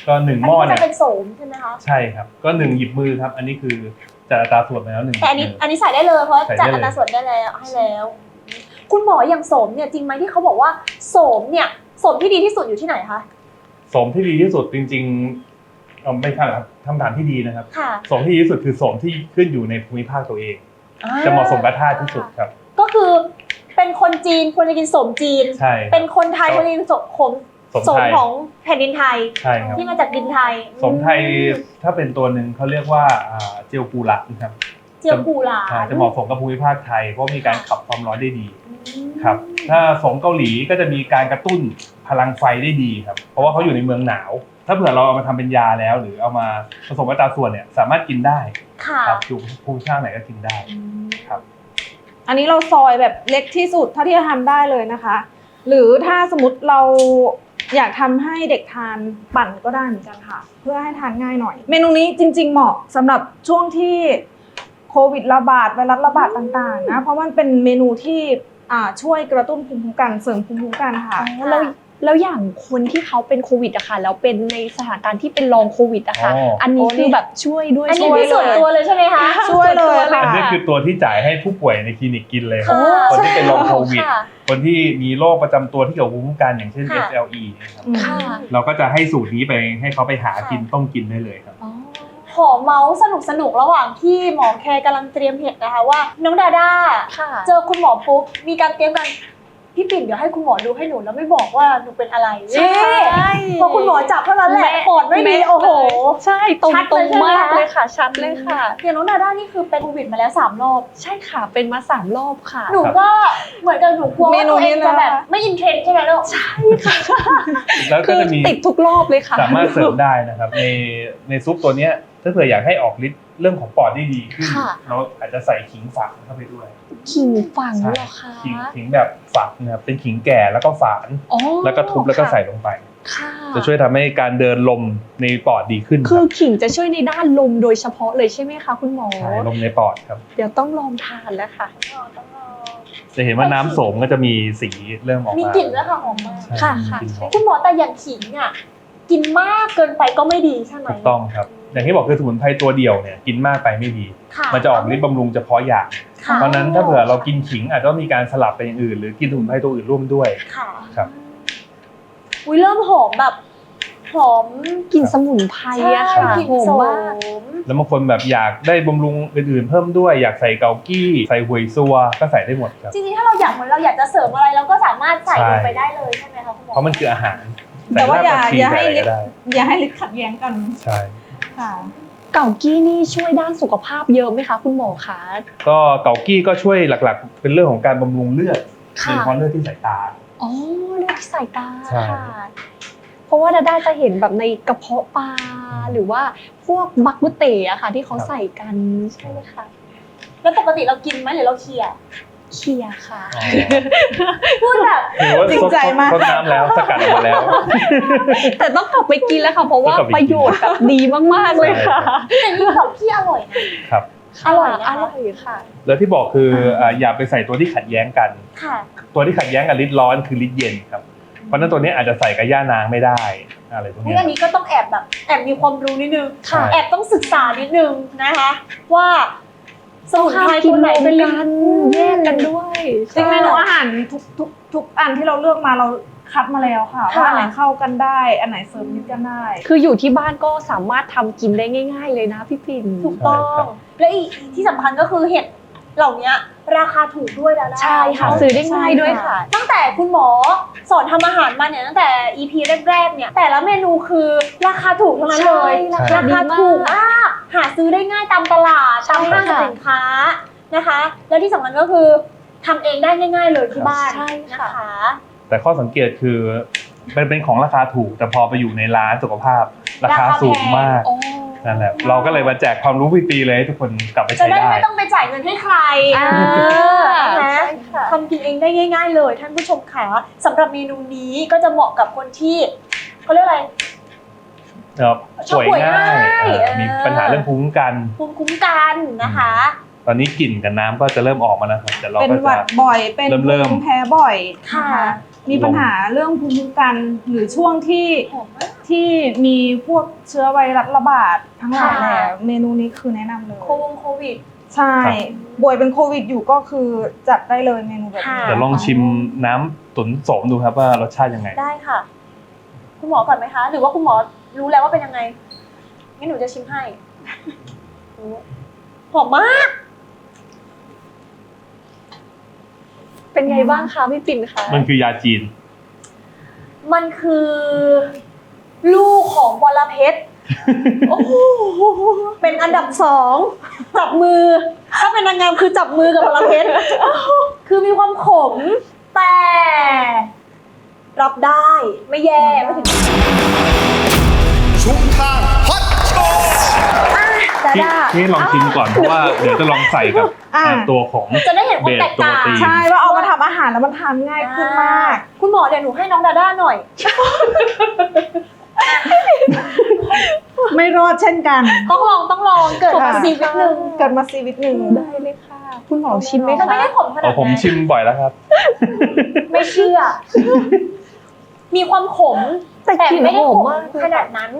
Speaker 3: ก็หนึ่ง
Speaker 5: อัน
Speaker 3: หม้อ
Speaker 5: นี้
Speaker 3: เนี่
Speaker 5: จะ
Speaker 3: ย
Speaker 5: เป็นโสมใช่ไหมคะ
Speaker 3: ใช่ครับ ก็หนึ่งหยิบมือครับ อันนี้คือ จัดอัตราส่วนไปแล้วหนึ่ง
Speaker 5: แต่อันนี้
Speaker 3: หยิบมื
Speaker 5: อันนี้ใส่ได้เลยเพราะ
Speaker 3: ใส่ได้
Speaker 5: จัด
Speaker 3: เลย
Speaker 5: อัตราส่วนได้แล้วให้แล้ว คุณหมออย่างโสมเนี่ยจริงไหมที่เขาบอกว่าโสมเนี่ยโสมที่ดีที่สุดอยู่ที่ไหนคะ
Speaker 3: สมที่ดีที่สุดจริงๆเอ่อไม่ใช่ครับคำถามที่ดีนะครับ
Speaker 5: ค่ะ
Speaker 3: สมที่ดีที่สุดคือสมที่ขึ้นอยู่ในภูมิภาคตัวเองจะเหมาะสมกับธาตุที่สุดครับ
Speaker 5: ก็คือเป็นคนจีนควรจะกินโสมจีน
Speaker 3: ใช่ครับ
Speaker 5: เป็นคนไทยควรจะกินโสมขม
Speaker 3: สม
Speaker 5: โสม
Speaker 3: ไทย
Speaker 5: ของแผ่นดินไทย
Speaker 3: ใช่ครับ
Speaker 5: ที่มาจากดินไทย
Speaker 3: สมไทยถ้าเป็นตัวหนึ่งเขาเรียกว่าอ่าเจลปูระนะครับ
Speaker 5: เจียวกูหลา
Speaker 3: ใช่
Speaker 5: น
Speaker 3: จะเหมาะสมกับภูมิภาคไทยเพราะมีการขับความร้อนได้ดี
Speaker 5: อืม
Speaker 3: ครับถ้าสมเกาหลีก็จะมีการกระตุ้นพลังไฟได้ดีครับ เพราะว่าเขาอยู่ในเมืองหนาว ถ้าเผื่อเราเอามาทำเป็นยาแล้ว หรือเอามาผสมกับตราส่วนเนี่ยสามารถกินได้
Speaker 5: ค่ะ
Speaker 3: ครับอยู่ภูมิภาคไหนก็กินได้ครับ
Speaker 4: อันนี้เราซอยแบบเล็กที่สุดเท่าที่จะทำได้เลยนะคะ หรือถ้าสมมติเรา อยากทำให้เด็กทานปั่นก็ได้เหมือนกันค่ะ เพื่อให้ทานง่ายหน่อย เมนูนี้จริง ๆ เหมาะสำหรับช่วงที่โควิดระบาดไวรัสระบาดต่างๆนะเพราะมันเป็นเมนูที่อ่าช่วยกระตุ้นภูมิคุ้มกันเสริมภูมิคุ้มกันค่ะ
Speaker 6: แล้ว แล้วอย่างคนที่เขาเป็นโควิดอะค่ะแล้วเป็นในสถานการณ์ที่เป็นลองโควิดอะค่ะ
Speaker 3: อ๋ออั
Speaker 6: อันนี้
Speaker 4: โอ้นี่
Speaker 6: คือแบบช่วยด้วย
Speaker 5: อันนี้
Speaker 6: ช่วย
Speaker 5: ที่ส่วน
Speaker 6: เลย
Speaker 5: ตัวเลยใช่ไหมคะ
Speaker 4: ช่วยเลยค่ะ
Speaker 3: อันนี้คือตัวที่จ่ายให้ผู้ป่วยในคลินิกกินเลยครับ
Speaker 5: ค่ะ
Speaker 3: คนที่เป็นลองโควิด
Speaker 5: ค่ะ
Speaker 3: คนที่มีโรคประจำตัวที่เกี่ยวกับภูมิคุ้มกันอย่างเช่น
Speaker 5: ค่ะ
Speaker 3: SLE นะครับ
Speaker 4: อืม
Speaker 6: ค่ะ
Speaker 3: เราก็จะให้สูตรนี้ไปให้เขาไปหากินต้มกินได้เลยครับ
Speaker 6: อ๋อ
Speaker 5: ขอเมาส์สนุกสนุกๆระหว่างที่หมอแคร์กำลังเตรียมเห็ดนะคะว่า น้องดาด้า
Speaker 6: ค่ะ
Speaker 5: เจอคุณหมอปุ๊บมีการเตรียมกัน พี่ปิ่นเดี๋ยวให้คุณหมอดูให้หนูแล้วไม่บอกว่าหนูเป็นอะไร
Speaker 6: ใช่
Speaker 5: นี่พอคุณหมอจับเท่านั้นแหละปอดไม่ดีโอ้โห
Speaker 6: ใช่ตรง
Speaker 5: ชัด
Speaker 6: ต
Speaker 5: เล
Speaker 6: ร
Speaker 5: ย
Speaker 6: ง
Speaker 5: ใช่ไหม
Speaker 6: มาก
Speaker 5: คะ
Speaker 6: เลยค่ะ ชัดเลยค่ะ
Speaker 5: อย่างน้องดาด้านี่คือเป็นโควิดมาแล้วสามรอบ
Speaker 6: ใช่ค่ะเป็นมาสามรอบค่ะ
Speaker 5: หนูก็เหมือนกับหนูกลัว
Speaker 4: เม
Speaker 5: ว่า
Speaker 4: นู
Speaker 5: ตัวเอง
Speaker 4: นี้นะ
Speaker 5: จะแบบไม่อินเทรนด์ใช่ไหมลูกใช่
Speaker 3: แล้วก็
Speaker 6: คือ
Speaker 3: จะมี
Speaker 6: ติดทุกรอบเลยค่ะ
Speaker 3: สามารถเสริมได้นะครับ ในในซุปตัวเนี้ยถ้าเผื่ออยากให้ออกฤทธิ์ เรื่องของปอดได้ดีขึ้น
Speaker 6: ค่ะ
Speaker 3: เราอาจจะใส่ขิงฝังเข้าไปด้วย
Speaker 6: ขิงฝัง
Speaker 3: ใช่
Speaker 6: เหรอคะ
Speaker 3: ขิงขิงแบบฝักนะครับเป็นขิงแก่แล้วก็ฝาน
Speaker 6: อ๋อ
Speaker 3: แล้วก็ทุบแล้วก็ใส่ลงไป
Speaker 6: ค่ะ
Speaker 3: จะช่วยทำให้การเดินลมในปอดดีขึ้นค
Speaker 6: คื
Speaker 3: รั
Speaker 6: อบขิงจะช่วยในด้านลมโดยเฉพาะเลยใช่ไหมคะคุณหมอ
Speaker 3: ใช่ลมในปอดครับ
Speaker 6: เดี๋ยวต้องลองทานแล้วค่ะ
Speaker 3: จะเห็นว่าน้ำโสมก็จะมีสีเริ่มออกมา
Speaker 5: มี
Speaker 3: มี
Speaker 5: กลิ่นด้วยค่ะหอมมาก
Speaker 6: ค่ะค่ะ
Speaker 5: คุณหมอแต่อย่างขิงอะกินมากเกินไปก็ไม่ดีใช่ไหม
Speaker 3: ถูกต้องครับ อย่างที่บอกคือสมุนไพรตัวเดียวเนี่ยกินมากไปไม่ดี
Speaker 5: ค่ะ
Speaker 3: มันจะออกฤทธิ์บำรุงเฉพาะอย่าง
Speaker 5: ค่ะ
Speaker 3: เพราะฉะนั้นถ้าเผื่อเรากินขิงอาจจะต้องมีการสลับไปอย่างอื่น หรือกินสมุนไพรตัวอื่นร่วมด้วย
Speaker 5: ค่ะ
Speaker 3: ครับ
Speaker 5: อุ้ยเริ่มหอมแบบหอม
Speaker 6: กลิ่นสมุนไพรอะค่ะ
Speaker 5: กลิ่น
Speaker 6: หอม
Speaker 5: โส
Speaker 6: มาก
Speaker 5: ม
Speaker 3: แล้วบางคนแบบอยากได้บำรุงอื่นๆ เพิ่มด้วยอยากใส่เกากี้ใส่หวยซัวก็ใส่ได้หมดครับ
Speaker 5: จริงๆถ้าเราอยากเหมือนเราอยากจะเสริมอะไรเราก็สามารถใส่
Speaker 3: ใช่
Speaker 5: ลงไปได้เลยใช่ไหมคะคุณหมอ
Speaker 3: เพราะมันคืออาหาร
Speaker 4: แต่ว่าอย่า
Speaker 3: ใส่
Speaker 4: อย่า
Speaker 3: ใส่
Speaker 4: ให้
Speaker 3: อะไร
Speaker 4: ลิ
Speaker 3: ก็
Speaker 4: ต
Speaker 3: ได้
Speaker 4: อย่าให้ลิตขัดแย้งกัน
Speaker 3: ใช่
Speaker 4: ค่ะ
Speaker 6: เก่ากี้นี่ช่วยด้านสุขภาพเยอะไหมคะคุณหมอคะ
Speaker 3: ก็เกากี้ก็ช่วยหลักๆ เป็นเรื่องของการบำรุงเลือดโด
Speaker 6: ค่ะ
Speaker 3: ยเฉพาะเลือดที่สายตา
Speaker 6: อ๋อเลือดที่สายตา
Speaker 3: ใช่
Speaker 6: ค่ะเพราะว่าดาด้าจะเห็นแบบในกระเพาะปลาหรือว่าพวกบักกุเตะอะค่ะ ที่เขาใส่กันใช่ไหมคะ
Speaker 5: แล้วปกติเรากินไหมหรือเราเคลียร์
Speaker 6: เคียค่ะ
Speaker 5: พูดแบบ
Speaker 3: หรือว่า
Speaker 4: จริง
Speaker 3: ซด
Speaker 4: ใจมาก
Speaker 3: ซดน้ำแล้วสกัดออกมาแล้ว
Speaker 6: แต่ต้องกลับไปกินแล้วค่ะเพราะว่า
Speaker 3: ต้องกลับ
Speaker 6: ป
Speaker 3: ไปกิน
Speaker 6: ระโยชน์แบบดีมากๆเลยค่ะ
Speaker 5: แต่นี่แบบที่อร่อยนะครับอร่อยนะคะ
Speaker 6: อร่อยค่ะ
Speaker 3: แล้วที่บอกคืออ่าอย่าไปใส่ตัวที่ขัดแย้งกัน
Speaker 5: ค่ะ
Speaker 3: ตัวที่ขัดแย้งกับฤทธิ์ร้อนคือฤทธิ์เย็นครับเพราะฉะนั้นตัวนี้อาจจะใส่กับย่านางไม่ได้อะไรพวก
Speaker 5: นี่
Speaker 3: เนี้ย
Speaker 5: อันนี้ก็ต้องแอบแบบแอบมีความรู้นิดนึง
Speaker 3: ค่ะ
Speaker 5: แอบต้องศึกษานิดนึงนะคะ ว่า สมุนไพร
Speaker 6: กิ
Speaker 5: ตั
Speaker 6: น
Speaker 5: วไหน
Speaker 6: รวม
Speaker 5: เป็น
Speaker 6: กันแยกกันด้วย
Speaker 4: จริงเมนูอาหารทุกทุกทุกอันที่เราเลือกมาเราคัดมาแล้วค่ะ
Speaker 5: ค่ะ
Speaker 4: ว่าอันไหนเข้ากันได้ อันไหนเสริมนิดกันได้
Speaker 6: คืออยู่ที่บ้านก็สามารถทำกินได้ง่าย ๆ เลยนะพี่ปิ่น
Speaker 5: ถูกต้องและอีกที่สำคัญก็คือเห็ด เหล่านี้ราคาถูกด้วยแล้วนะ
Speaker 6: ใช่ค่ะซื้อได้ง่ายด้วยค่ะ
Speaker 5: ตั้งแต่คุณหมอสอนทำอาหารมาเนี่ยตั้งแต่ EP แรกๆเนี่ยแต่ละเมนูคือราคาถูกทั้งนั้นเลย
Speaker 6: ใช่ราคาดี
Speaker 5: ราคามา
Speaker 6: ก
Speaker 5: ถูกมากหาซื้อได้ง่ายตามตลาด
Speaker 6: ใช่
Speaker 5: ตามห้างสรรพ
Speaker 6: ค่ะ
Speaker 5: สินค้านะคะ และที่สำคัญก็คือทำเองได้ง่าย ๆ เลยที่บ้าน
Speaker 6: ใช่
Speaker 5: นะ
Speaker 6: ค่ะ
Speaker 5: คะ
Speaker 3: แต่ข้อสังเกตคือเป็นเป็นของราคาถูก แต่พอไปอยู่ในร้านสุขภาพราคาสูงมาก
Speaker 6: อ๋อ
Speaker 3: นั่นแหละเราก็เลยมาแจกความรู้ฟรีๆเลยให้ทุกคนกลับไป
Speaker 5: จะ
Speaker 3: ใช้
Speaker 5: ได้
Speaker 3: ได้
Speaker 5: ไม่ต้องไปจ่ายเงินให้ใคร
Speaker 6: อ่า
Speaker 5: นะคะ
Speaker 6: ใช่ค่ะ
Speaker 5: ทำกินเองได้ง่าย ๆ เลยท่านผู้ชมค่ะสำหรับเมนูนี้ก็จะเหมาะกับคนที่เขาเรียกอะไร
Speaker 3: เอ่อ
Speaker 5: ชอบ
Speaker 3: ป่วยง่าย
Speaker 5: ป่วยง่าย
Speaker 3: เอ่อมี
Speaker 5: เออ
Speaker 3: ปัญหาเรื่องภูมิคุ้มกัน
Speaker 5: ภูมิคุ้มกันนะคะ
Speaker 3: ตอนนี้กลิ่นกับน้ำก็จะเริ่มออกมาแล้วครับแต่เรา
Speaker 4: เป็น
Speaker 3: ก็
Speaker 4: หวั
Speaker 3: จะ
Speaker 4: ดบ่อย เป็น
Speaker 3: เริ่มๆ
Speaker 4: ภูมิแพ้บ่อย
Speaker 5: ค่ะ
Speaker 4: น มีปัญหาเรื่องภูมิคุ้มกันหรือช่วงที่
Speaker 5: หอมมาก
Speaker 4: ที่มีพวกเชื้อไวรัสระบาดทั้งหลาย
Speaker 5: ค่ะ
Speaker 4: แหละเมนูนี้คือแนะนำเลย
Speaker 5: โควงโควิด
Speaker 4: ใช่ป่วยเป็นโควิดอยู่ก็คือจัดได้เลยเมนูแบบนี้
Speaker 5: ค่ะ
Speaker 3: เดี๋ยวลองชิมน้ำตุ๋นโสมดูครับว่ารสชาติยังไง
Speaker 5: ได้ค่ะ คุณหมอก่อนไหมคะ หรือว่าคุณหมอรู้แล้วว่าเป็นยังไงงั้นหนูจะชิมให้โอ้หอมมาก
Speaker 6: เป็นไงบ้างคะพี่ปิ่นคะ
Speaker 3: มันคือยาจีน
Speaker 5: มันคือ ลูกของวรเพชรโอ้โหเป็นอันดับสองจับมือ ถ้าเป็นนางงามคือจับมือกับวรเพชรคือมีความขมแต่ รับได้ไม่แย่ไม่ถึง
Speaker 2: ชุมทางฮอตโชว์
Speaker 5: ดา
Speaker 3: ที่
Speaker 5: ด้า
Speaker 3: ที่ลองชิมก่อนเพราะว่าเดี๋ยวจะลองใส่กับ
Speaker 4: อ่า
Speaker 3: อ่าตัวของ
Speaker 5: จะได้เห็นความแตกต่าง
Speaker 3: เบสโปรตีน
Speaker 4: ใช่ว่าเอามาทำอาหารแล้วมันทานง่ายขึ้นมาก
Speaker 5: คุณหมอเดี๋ยวหนูให้น้องดาด้าหน่อย
Speaker 4: ไม่รอดเช่นกัน
Speaker 5: ต้องลองต้องลองเกิดมา
Speaker 4: ค่ะ
Speaker 5: ซีวิตหนึ่ง
Speaker 4: เกิดมาซีวิตหนึ่ง
Speaker 6: ได้เลยค่ะคุณหมอชิมไหม
Speaker 5: มัน
Speaker 6: คะ
Speaker 5: ไม่ได้ขมขนา
Speaker 3: เอา
Speaker 5: ด
Speaker 3: ผม
Speaker 5: นั้น
Speaker 3: ชิมบ่อยแล้วครับ
Speaker 5: ไม่เชื่อ มีความขม
Speaker 6: แต่กลิ่น
Speaker 5: ไม่
Speaker 6: ห
Speaker 5: ได้
Speaker 6: อม
Speaker 5: ขม
Speaker 6: มากเลย
Speaker 5: ขนาดนั้น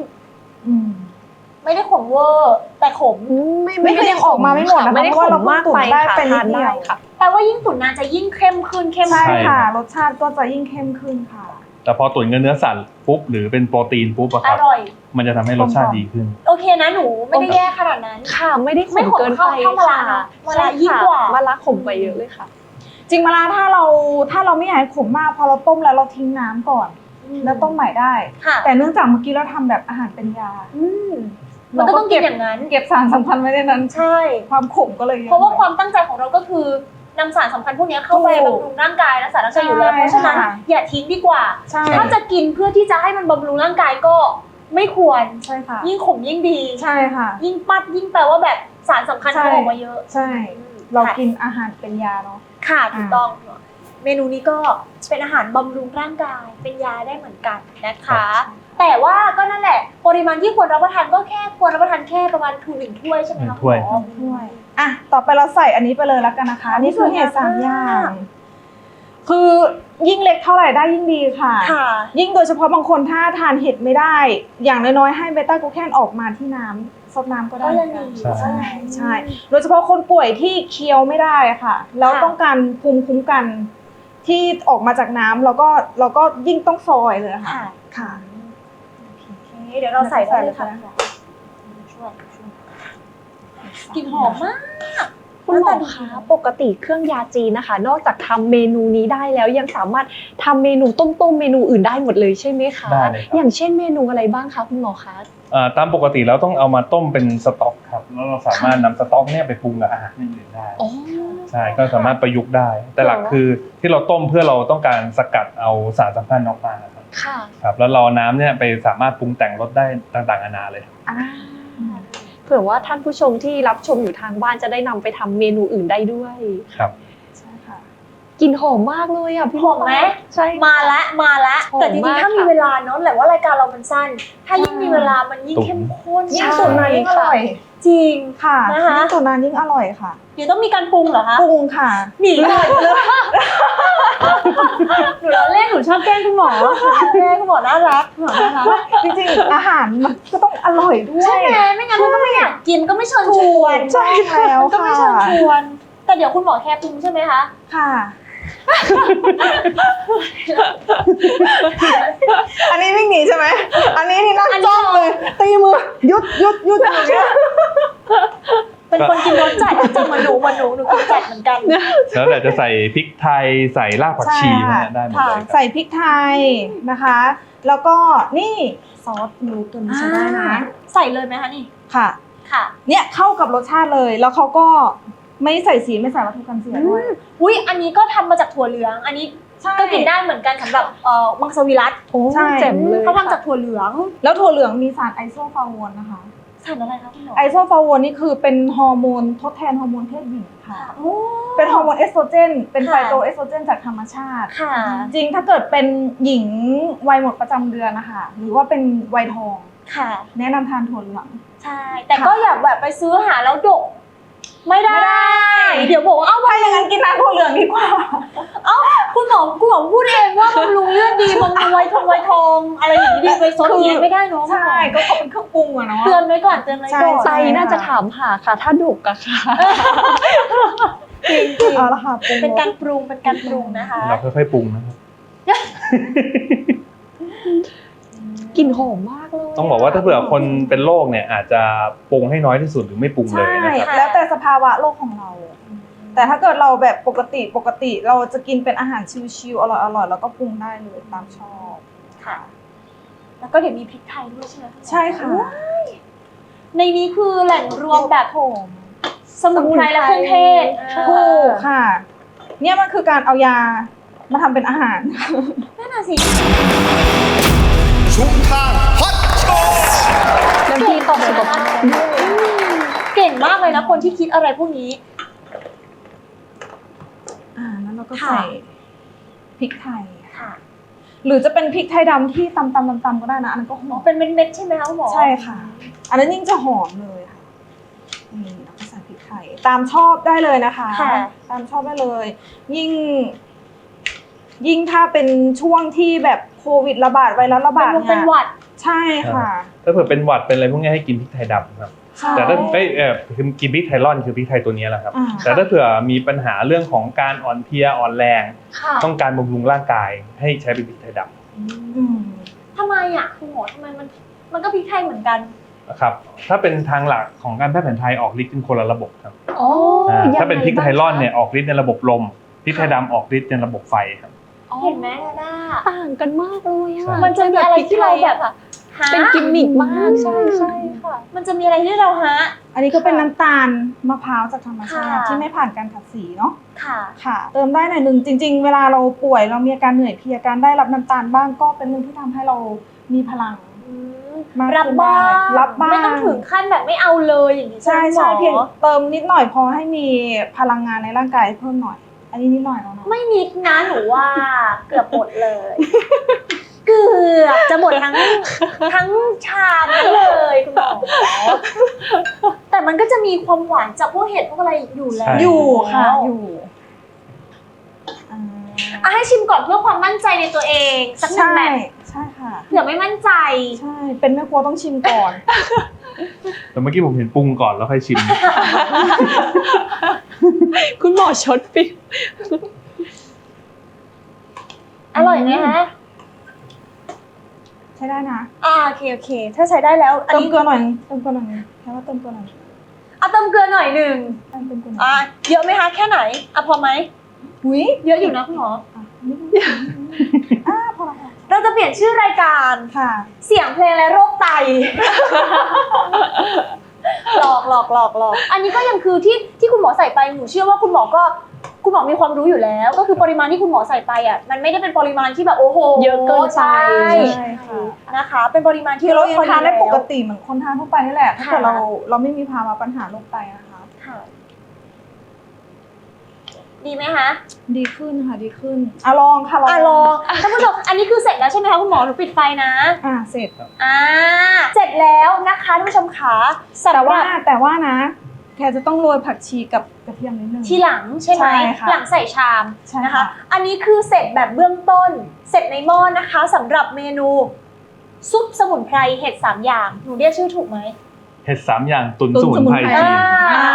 Speaker 5: ไม่ได้ขมเวอร์ แต่ขม
Speaker 6: ไม่
Speaker 4: ไม่ได้ยังออกมาไม่หมดนะคะ
Speaker 6: ไม่ได้
Speaker 4: เพราะว่าเรา
Speaker 6: ขมมาก
Speaker 4: เพิ่งตุ๋
Speaker 6: ไป
Speaker 4: นได้
Speaker 6: ค่ะ
Speaker 4: เป็นนิด
Speaker 6: ทาน
Speaker 4: เดี
Speaker 6: ได้
Speaker 4: ยว
Speaker 6: ค่ะ
Speaker 5: แปลว่ายิ่งตุ๋นนานจะยิ่งเข้มขึ้นเข้ม
Speaker 4: ใช่
Speaker 5: ขึ้น
Speaker 4: ค่ะ
Speaker 3: ใช่
Speaker 4: รสชาติก็จะยิ่งเข้มขึ้นค่ะ
Speaker 3: แต่พอตุ๋นกับเนื้อสัตว์ปุ๊บหรือเป็นโปรตีนปุ๊บอะ
Speaker 5: อ
Speaker 3: ครับ
Speaker 5: ร่อย
Speaker 3: มันจะทำให้รสชาติดีขึ้น
Speaker 5: โอเคนะหนูไม่ได้แย่ขนาดนั้น
Speaker 6: ค่ะ ไม่ได้ข
Speaker 5: ไม่
Speaker 6: ม
Speaker 5: ขม
Speaker 6: เกิน
Speaker 5: เท่า
Speaker 6: ไป
Speaker 5: เท่ามะระ
Speaker 6: ค่ะ
Speaker 5: นะมะระยิ่งกว่า
Speaker 6: ใช่ค่ะมะระขมไปเยอะเลยค่ะ
Speaker 4: จริงมาลาถ้าเราถ้าเราไม่อยากให้ขมมากพอเราต้มแล้วเราทิ้งน้ำก่อนแล้วต้มใหม่ได้
Speaker 5: ค่ะ
Speaker 4: แต่เนื่องจากเมื่อกี้เราทำแบบอาหารเป็นยา
Speaker 5: อื มมันก็ต้องกินอย่างนั้น
Speaker 4: เก็บสารสำคัญไว้ในนั้น
Speaker 5: ใช่
Speaker 4: ความขมก็เลยยอ
Speaker 5: เพราะว่าความตั้งใจของเราก็คือนำสารสำคัญพวกนี้เข้าไป
Speaker 4: ถูก
Speaker 5: บำรุงร่างกายและสารร่างกายอยู่แล้ว
Speaker 4: ใช่
Speaker 5: เพราะฉะนั้น
Speaker 4: ค่ะ
Speaker 5: อย่าทิ้งดีกว่า
Speaker 4: ใช่
Speaker 5: ถ้าจะกินเพื่อที่จะให้มันบำรุงร่างกายก็ไม่ควร
Speaker 4: ใช่ค่ะ
Speaker 5: ยิ่งขมยิ่งดี
Speaker 4: ใช่ค่ะ
Speaker 5: ยิ่งปัดยิ่งแปลว่าแบบสารสำคัญ
Speaker 4: ใช่
Speaker 5: เขาออกมาเยอะ
Speaker 4: ใช่ เรากินอาหารเป็นยาเนาะ
Speaker 5: ค่ะถูกต้อง เมนูนี้ก็เป็นอาหารบำรุงร่างกาย เป็นยาได้เหมือนกันนะคะ แต่ว่าก็นั่นแหละ ปริมาณที่ควรรับประทานก็แค่ควรรับประทานแค่ประมาณทูหนึ่งถ้วยใช่ไหมคะ
Speaker 3: หนึ่งถ้วย
Speaker 5: คุณหมอ
Speaker 4: ด้วยอะ ต่อไปเราใส่อันนี้ไปเลยแล้วกันนะคะนี่คือเห็ดสามอย่าง คือยิ่งเล็กเท่าไหร่ได้ยิ่งดีค่ะ
Speaker 5: ค่ะ
Speaker 4: ยิ่งโดยเฉพาะบางคนถ้าทานเห็ดไม่ได้ อย่างน้อยๆให้เบต้ากลูแคนออกมาที่น้ำซดน้ำก็ได้
Speaker 5: ก็ยังดี
Speaker 3: ใช่
Speaker 4: ใช่ใช่โดยเฉพาะคนป่วยที่เคี้ยวไม่ได้อะค่ะ แล้ว
Speaker 5: ค่ะ
Speaker 4: ต้องการภูมิคุ้มกัน ที่ออกมาจากน้ำแล้วก็เราก็ยิ่งต้องซอยเลยค่ะ
Speaker 5: ค่ะ
Speaker 4: ค่ะ
Speaker 5: โอเคเดี๋ยวเราใส่ได้เลยค่ะ
Speaker 4: ใส่เลย
Speaker 5: ช่วยช่วยกลิ่นหอมมาก
Speaker 6: คุณหมอคะปกติเครื่องยาจีนนะคะ นอกจากทำเมนูนี้ได้แล้วยังสามารถทำเมนูต้มๆเมนูอื่นได้หมดเลยใช่ไหมคะ
Speaker 3: ได้เลยครับ
Speaker 6: อย่างเช่นเมนูอะไรบ้างคะคุณหมอคะ
Speaker 3: อ่าตามปกติแล้วต้องเอามาต้มเป็นสต๊อกครับ แล้วเราสามารถนำสต๊อกเนี่ยไปปรุงกับอาหารอย่างอื่นได้
Speaker 6: อ๋อ
Speaker 3: ใช่ก็สามารถประยุกต์ได้ แต่หลักคือที่เราต้มเพื่อเราต้องการสกัดเอาสารสำคัญออกมาครับ
Speaker 6: ค่ะ
Speaker 3: ครับแล้วเราเอาน้ำเนี่ยไปสามารถปรุงแต่งรสได้ต่างๆนานาเลย
Speaker 6: อ่าเผื่อว่าท่านผู้ชมที่รับชมอยู่ทางบ้านจะได้นำไปทำเมนูอื่นได้ด้วย
Speaker 3: ครับ
Speaker 4: ใช่ค่ะ
Speaker 6: ก ลิ่นหอมมากเลยอะพี่
Speaker 5: หอมไหม
Speaker 6: ใช่ค่ะ
Speaker 5: มาละมาละ
Speaker 6: หอม
Speaker 5: แต่จริง
Speaker 6: มาก
Speaker 5: ๆถ้ามี
Speaker 6: ค่ะ
Speaker 5: เวลาเนาะแหละว่ารายการเรามันสั้น ถ้ายิ่งมีเวลามันยิ่ง
Speaker 3: ตุ๋น
Speaker 5: เข้มข้น
Speaker 4: ยิ่ง
Speaker 6: ใช่
Speaker 4: ตุ๋นนานยิ่งอร่อย
Speaker 5: จริง
Speaker 4: ค่ะ
Speaker 5: นะคะ
Speaker 4: ยิ่งตุ๋นนานยิ่งอร่อยค่ะ
Speaker 5: เดี๋ยวต้องมีการปรุงเหรอคะ
Speaker 4: ปรุงค่ะ
Speaker 5: หนีเลยหนูล้อเล่นหนูชอบแกล้งคุณหมอแกล้งคุณหมอน่ารักคุณหมอน่ารัก
Speaker 4: จริงๆอาหารมันก็ต้องอร่อยด้วย
Speaker 5: ใช่ไหมไม่งั้นมันก็ไม่อยากกินก็ไม่เชิญชวน
Speaker 4: ใช่แล้ว
Speaker 5: มันก็ไม่
Speaker 4: ค่ะ
Speaker 5: เชิญชวนแต่เดี๋ยวคุณหมอแค่ปรุงใช่ไหมคะ
Speaker 4: ค่ะ อันนี้วิ่งหนีใช่ไหม อันนี้นี่นั่งจ้องเลย ตีมือหยุดหยุดหยุดอย่างเงี้ย
Speaker 5: เป็นคนกินรสจัดจังเหมือนหนูเหมือนหนูหนูกินจัดเหมือนกัน
Speaker 3: แล้วแต่จะใส่พริกไทยใส่รากผักชี
Speaker 4: ใช่
Speaker 3: นะได้หมด
Speaker 4: ค่ะ
Speaker 3: เลยครับ
Speaker 4: ใส่พริกไทยนะคะ แล้วก็นี่ซอสนูตัวนี้ใช้ได้นะ
Speaker 5: ใส่เลยไหมคะนี่
Speaker 4: ค่ะ
Speaker 5: ค่ะ
Speaker 4: เนี่ยเข้ากับรสชาติเลย แล้วเขาก็ ไม่ใส่สีไม่ใส่วัตถุกันเสียด้วย
Speaker 5: อุ้ยอันนี้ก็ทำมาจากถั่วเหลือง อันนี้
Speaker 4: ใช่
Speaker 5: ก็กินได้เหมือนกันสำหรับเอ่อมังสวิรัต
Speaker 6: โอ้
Speaker 4: ใช่
Speaker 6: แจ่มเลย
Speaker 5: เขาทำจาก
Speaker 6: ค่ะ
Speaker 5: ถั่วเหลือง
Speaker 4: แล้วถั่วเหลืองมีสารไอโซฟาโวนนะคะ
Speaker 5: สารอะไรคะคุณหมอ
Speaker 4: ไอโซฟาโวนนี่คือเป็นฮอร์โมนทดแทนฮอร์โมนเพศหญิงค่ะ
Speaker 5: โอ้
Speaker 4: เป็นฮอร์โมนเอสโตรเจน เป็น
Speaker 5: ค่ะ
Speaker 4: ไฟโตเอสโตรเจนจากธรรมชาติ
Speaker 5: ค่ะ
Speaker 4: จริงถ้าเกิดเป็นหญิงวัยหมดประจำเดือนนะคะ หรือว่าเป็นวัยทอง
Speaker 5: ค่ะ
Speaker 4: แนะนำทานถั่วเหลือง
Speaker 5: ใช่ แต่ก็อยากแบบไปซื้อหาแล้วดก ไม่ได้ เดี๋ยวบอกว่าเอ้า
Speaker 4: ถ้าอย่างนั้นกินน้ำถั่วเหลืองดีกว่า
Speaker 5: เอ้าคุณหมอคุณหมอพูดเองว่าบำรุงเลือดดีบำรุงไวทองไวทอง อะไรอย่างนี้ดีไปซด
Speaker 4: คือ
Speaker 5: เนี้ยไม่ได้เนาะคุณหมอ
Speaker 4: ใช่ก็เขาเป็นเครื่องปรุงอะเนาะ
Speaker 5: เตือนไว้ก่อนเตือนไว้
Speaker 4: ใช่
Speaker 5: ก่อน
Speaker 6: ใจน่าจะถามหาค่ะ ถ้าดุกอะค่ะ
Speaker 5: จริงจริง
Speaker 4: เอาละค่ะปรุง
Speaker 5: เป็นการปรุงเป็นการปรุงนะคะ
Speaker 3: เราค่อยๆปรุงนะครับ
Speaker 6: กลิ่นหอมมากเลย
Speaker 3: ต้องบอกว่าถ้าเผื่อคนเป็นโรคเนี่ยอาจจะปรุงให้น้อยที่สุดหรือไม่ปรุงเล
Speaker 4: ใช่
Speaker 3: ยนะครับ
Speaker 4: แล้วแต่สภาวะโรคของเรา แต่ถ้าเกิดเราแบบปกติปกติเราจะกินเป็นอาหารชิวๆอร่อยๆแล้วก็ปรุงได้เลยตามชอบ
Speaker 5: ค่ะ แล้วก็เดี๋ยวมีพริกไทยด้วยใช่ไหมณหมอ
Speaker 4: ใช่ค่ะ
Speaker 5: ในนี้คือแหล่งรวมแบบ
Speaker 4: ผม
Speaker 5: สมุนไพรและเครื่องเทศ
Speaker 4: ถูกค่ะ เนี่ยมันคือการเอายามาทำเป็นอาหาร
Speaker 5: นั่นน่ะสิ
Speaker 7: ชุมทางฮอตโชว์
Speaker 6: น้ำดีต่อสุขภาพ
Speaker 5: เก่งมากเลยนะคนที่คิดอะไรพวกนี้
Speaker 4: อ่าแล้วเราก็
Speaker 5: ค่ะ
Speaker 4: ใส่พริกไทย
Speaker 5: ค่ะ
Speaker 4: หรือจะเป็นพริกไทยดำที่ตำตำตำตำก็ได้นะ อันนั้นก็ห
Speaker 5: หม
Speaker 4: อ
Speaker 5: อ
Speaker 4: ม
Speaker 5: เป็นเม็ดๆใช่ไหมคะคุณหมอ
Speaker 4: ใช่ค่ะ อันนั้นยิ่งจะหอมเลยค่ะนี่แล้วก็ใส่พริกไทยตามชอบได้เลยนะคะ
Speaker 5: ค่ะ
Speaker 4: ตามชอบได้เลย ยิ่ง ยิ่งถ้าเป็นช่วงที่แบบ โควิดระบาดไวรัสระบาด
Speaker 5: เป็นวง
Speaker 4: เนี่
Speaker 5: เป็น
Speaker 4: ย
Speaker 5: หวัด
Speaker 4: ใช่ค่ะ
Speaker 3: ถ้าเผื่อเป็นหวัดเป็นอะไรพวกนี้ให้กินพริกไทยดำครับ
Speaker 4: ใช่
Speaker 3: แต่ถ้าเอ้ยเออคือกินพริกไทยร่อนคือพริกไทยตัวนี้แหละครับ
Speaker 4: อ่า
Speaker 3: แต่ถ้าเผื่อมีปัญหาเรื่องของการอ่อนเพลียอ่อนแรง
Speaker 5: ค่ะ
Speaker 3: ต้องการบำรุงร่างกายให้ใช้เป็นพริกไทยด
Speaker 4: อืม
Speaker 5: ทำไมอะคุณหมอทำไมมันมันก็พริกไทยเหมือนกันำ
Speaker 3: นะครับถ้าเป็นทางหลักของการแพทย์แผนไทยออกฤทธิ์เป็นคนละระบบครับ
Speaker 5: อ๋อ
Speaker 3: อ่า
Speaker 6: ยังไง
Speaker 3: ถ้าเป็นพริกไทยร่อนเนี่ย
Speaker 6: บ้างคะ
Speaker 3: ออกฤทธิ์ในระบบลมพริกไทยดำออกฤทธิ์ในระบบไฟครับ
Speaker 5: เห็นไหมน่า
Speaker 6: ต่างกันมากเลย
Speaker 3: ใช่
Speaker 6: อะ
Speaker 5: มันจะมีอะไรที่เราแบบ
Speaker 6: อะ
Speaker 5: หา
Speaker 6: เป็นกิมมิกมากใช่ใช่ค่ะ
Speaker 5: มันจะมีอะไรที่เราฮะ
Speaker 4: อันนี้ก็เป็นน้ำตาลมะพร้าวจากธรรมชาติ
Speaker 5: ค่ะ
Speaker 4: ที่ไม่ผ่านการขัดสีเนาะ
Speaker 5: ค่ะ
Speaker 4: ค่ะ เติมได้หน่อยหนึ่งจริง ๆ เวลาเราป่วยเรามีอาการเหนื่อยเพลียการได้รับน้ำตาลบ้างก็เป็นเรื่องที่ทำให้เรามีพลังมากขึ้น
Speaker 5: รับบ้าง
Speaker 4: ได้รับบ้าง
Speaker 5: ไม่ต้องถึงขั้นแบบไม่เอาเลยอย่างนี้
Speaker 4: ใช่
Speaker 5: ไหม
Speaker 4: ใช่
Speaker 5: หมอ
Speaker 4: เพียงเติมนิดหน่อยพอให้มีพลังงานในร่างกายเพิ่มหน่อย อันนี้นิดหน่อยแล้วเนาะ
Speaker 5: ไม่นิดนะหนูว่าเกือบหมดเลย เกือบจะหมดทั้งทั้งชามนั้นเลยคุณหมอแต่มันก็จะมีความหวานจากพวกเห็ดพวกอะไรอยู่แล้ว
Speaker 3: ใช่
Speaker 4: อยู่ค่ะอยู่อ่า
Speaker 5: อะให้ชิมก่อนเพื่อความมั่นใจในตัวเองสักหนึ่ง
Speaker 4: ใช่
Speaker 5: แมท
Speaker 4: ใช่ค่ะ
Speaker 5: เผื่อไม่มั่นใจ
Speaker 4: ใช่ เป็นแม่ครัวต้องชิมก่อน
Speaker 3: แต่เมื่อกี้ผมเห็นปรุงก่อนแล้วค่อยชิม
Speaker 6: คุณหมอชดฟิล
Speaker 5: อร่อยไหมฮะ
Speaker 4: ใช้ได้นะ
Speaker 5: อ่าโอเคโอเค ถ้าใช้ได้แล้วอัน
Speaker 4: เติม
Speaker 5: นี้
Speaker 4: เกลือหน่อยนึงเติมเกลือหน่อยนึงแค่ว่าเติมเกลือหน่อย
Speaker 5: เอาเติมเกลือหน่อยหนึ่ง
Speaker 4: เติมเกลือหน่อย
Speaker 5: อ่าเยอะไหมคะแค่ไหนอะพอไหม
Speaker 4: อุ้ย
Speaker 5: เยอะอยู่นะคุณหมอ
Speaker 4: อะนิดนึงอ่าพอละค่ะ
Speaker 5: เราจะเปลี่ยนชื่อรายการ
Speaker 4: ค่ะ
Speaker 5: เสียงเพลงและโรคไต หลอกหลอกหลอกหลอก อันนี้ก็ยังคือที่ที่คุณหมอใส่ไปหนูเชื่อว่าคุณหมอก็คุณหมอมีความรู้อยู่แล้ว ก็คือปริมาณที่คุณหมอใส่ไปอะมันไม่ได้เป็นปริมาณที่แบบโอ้โห
Speaker 6: เยอะเกินไป
Speaker 5: ใช่
Speaker 4: ใช่ค่ะ
Speaker 5: นะคะ เป็นปริมาณที่
Speaker 4: คือเรายัง
Speaker 5: พอ
Speaker 4: ทานได้
Speaker 5: แล้ว
Speaker 4: ปกติเหมือนคนทานทั่วไปนี่แหละถ้าเกิด
Speaker 5: ค่ะ
Speaker 4: เราเราไม่มีภาวะปัญหาโรคไตนะคะ
Speaker 5: ค่ะ ดีไหมคะ
Speaker 4: ดีขึ้นค่ะดีขึ้นอะลองค่ะลอง
Speaker 5: อะลองท่านผู้ชมอันนี้คือเสร็จแล้วใช่ไหมคะคุณหมอหนูปิดไฟนะ
Speaker 4: อะเสร็จ
Speaker 5: อ่าเสร็จแล้วนะคะท่านผู้ชมขาสำห
Speaker 4: แต่
Speaker 5: รับ
Speaker 4: ว่าแต่ว่านะแค่จะต้องโรยผักชีกับกระเทียมนิดนึง
Speaker 5: ทีหลังใช่ไหม
Speaker 4: ใช่ค่ะ
Speaker 5: หลังใส่ชาม
Speaker 4: ใช่
Speaker 5: นะคะ
Speaker 4: ค่ะ
Speaker 5: อันนี้คือเสร็จแบบเบื้องต้น เสร็จในหม้อนะคะสำหรับเมนู ซุปสมุนไพรเห็ดสามอย่างหนูเรียกชื่อถูกไหม
Speaker 3: เห็ดสามอย่างตุน
Speaker 4: ตุ๋น
Speaker 3: สมุนไพร
Speaker 4: สมุนไพร
Speaker 3: จีน
Speaker 5: อ่า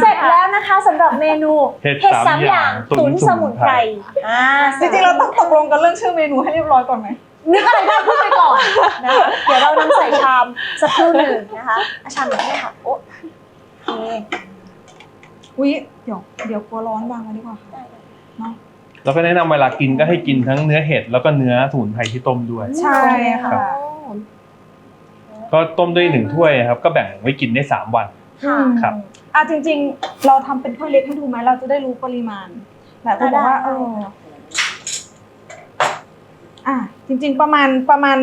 Speaker 5: เสร็จแล้วนะคะสำหรับเมนู
Speaker 3: เห็ด
Speaker 5: สา
Speaker 3: สามม
Speaker 5: อ
Speaker 3: อย่าย่างง
Speaker 5: ตุ๋นสมุนไพรอ่า
Speaker 4: จริงๆเราต้องตกลงกันเรื่องชื่อเมนูให้เรียบร้อยก่อนไหม
Speaker 5: นึกอะไรได้พูดไปก่อนนะเดี๋ยวเรานำใส่ชามสักครู่หนึ่งนะคะอะชามแบบนี้ค่ะโอ้โอเค
Speaker 4: อุ้ยเดี๋ยวเดี๋ยวกลัวร้อนวางไว้ดีกว่าค่ะ
Speaker 5: ได้เลย
Speaker 4: เนาะ
Speaker 3: แล้วก็แนะนำเวลากินก็ให้กินทั้งเนื้อเห็ดแล้วก็เนื้อสมุนไพรที่ต้มด้วย
Speaker 4: ใช่ค่ะ
Speaker 3: ก็ต้มด้วยหนึ่งถ้วยครับ ก็แบ่งไว้กินได้สามวัน
Speaker 5: ค่ะ
Speaker 4: อืม
Speaker 3: ครับ
Speaker 4: อะจริง ๆ เราทำเป็นถ้วยเล็กให้ดูไหมเราจะได้รู้ปริมาณหลายคนบอกว่า
Speaker 5: ได้
Speaker 4: เอออะจริง ๆ ประมาณประมาณ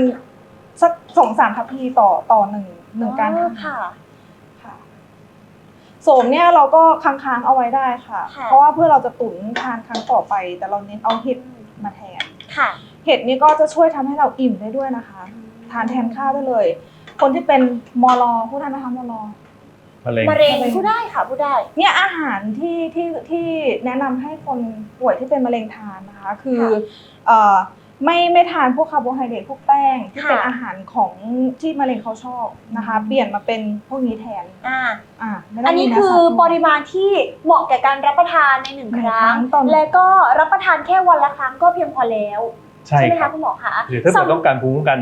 Speaker 4: สักสองสามทัพพีต่อต่อหนึ่งหนึ่งการ
Speaker 5: อ๋อ
Speaker 4: ทำ
Speaker 5: ค่ะ
Speaker 4: ค่ะโสมเนี่ยเราก็ค้างๆเอาไว้ได้ค่ะ
Speaker 5: ค่ะ
Speaker 4: เพราะว่าเพื่อเราจะตุ๋นทานครั้งต่อไป แต่เราเน้นเอาเห็ดมาแทน
Speaker 5: ค่ะ
Speaker 4: เห็ดนี่ก็จะช่วยทำให้เราอิ่มได้ด้วยนะคะ ทานแทนข้าวได้เลย คนที่เป็นมอลอผู้ทานนะคะมอลอ
Speaker 3: มะเร็ง
Speaker 5: มะเร็ง
Speaker 4: มะเร็ง
Speaker 5: พูดได้ค่ะพูดได้
Speaker 4: เนี่ยอาหารที่ที่ที่แนะนำให้คนป่วยที่เป็นมะเร็งทานนะคะ คือ
Speaker 5: ค่ะ
Speaker 4: เอ่อไม่ไม่ทานพวกคาร์โบไฮเดรตพวกแป้งที่
Speaker 5: ค่ะ
Speaker 4: เป็นอาหารของที่มะเร็งเขาชอบนะคะ เปลี่ยนมาเป็นพวกนี้แทน
Speaker 5: อ่า
Speaker 4: อ่าไม่ต้
Speaker 5: อั
Speaker 4: ง
Speaker 5: นนี้
Speaker 4: มีเคื
Speaker 5: อ
Speaker 4: สัตว์
Speaker 5: ปริมาณที่เหมาะแก่การรับประทานในหนึ่ง
Speaker 4: หนึ่
Speaker 5: ค
Speaker 4: ง
Speaker 5: รั้ง
Speaker 4: ครั้งต่อ
Speaker 5: และก็รับประทานแค่วันละครั้งก็เพียงพอแล้ว
Speaker 3: ใช่
Speaker 5: ไหม
Speaker 3: ครั
Speaker 5: คะ
Speaker 3: บ
Speaker 5: คุณหมอคะ
Speaker 3: หรือถ้าเกิดต้องการภูมิคุ้มกัน